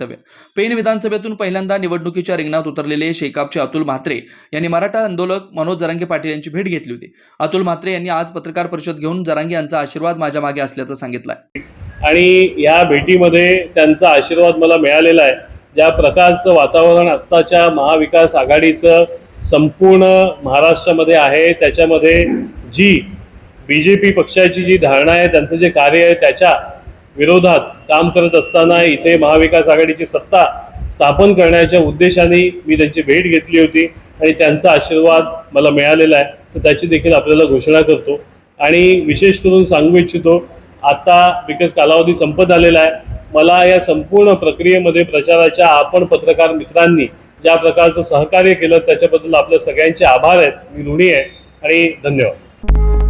वक्तव्य. पेन विधानसभेतून पहिल्यांदा निवडणुकीच्या रिंगणात उतरलेले शेकापचे अतुल म्हात्रे यांनी मराठा आंदोलक मनोज जरांगे पाटील यांची भेट घेतली होती. अतुल म्हात्रे यांनी आज पत्रकार परिषद घेऊन जरांगे यांचा आशीर्वाद माझ्या मागे असल्याचं सांगितलंय. आणि या भेटीमध्ये त्यांचा आशीर्वाद मला मिळालेला आहे. ज्या प्रकारचं वातावरण आत्ताच्या महाविकास आघाडीचं संपूर्ण महाराष्ट्रामध्ये आहे त्याच्यामध्ये जी बी जे पी पक्षाची जी धारणा आहे त्यांचं जे कार्य आहे त्याच्या विरोधात काम करत असताना इथे महाविकास आघाडीची सत्ता स्थापन करण्याच्या उद्देशाने मी त्यांची भेट घेतली होती आणि त्यांचा आशीर्वाद मला मिळालेला आहे. तर त्याची देखील आपल्याला घोषणा करतो. आणि विशेष करून सांगू इच्छितो आता बिकॉज कालावधी संपत आलेला आहे. मला या संपूर्ण प्रक्रियेमध्ये प्रचाराच्या आपण पत्रकार मित्रांनी ज्या प्रकारचं सहकार्य केलं त्याच्याबद्दल आपल्या सगळ्यांचे आभार आहेत. मी ऋणी आहे आणि धन्यवाद.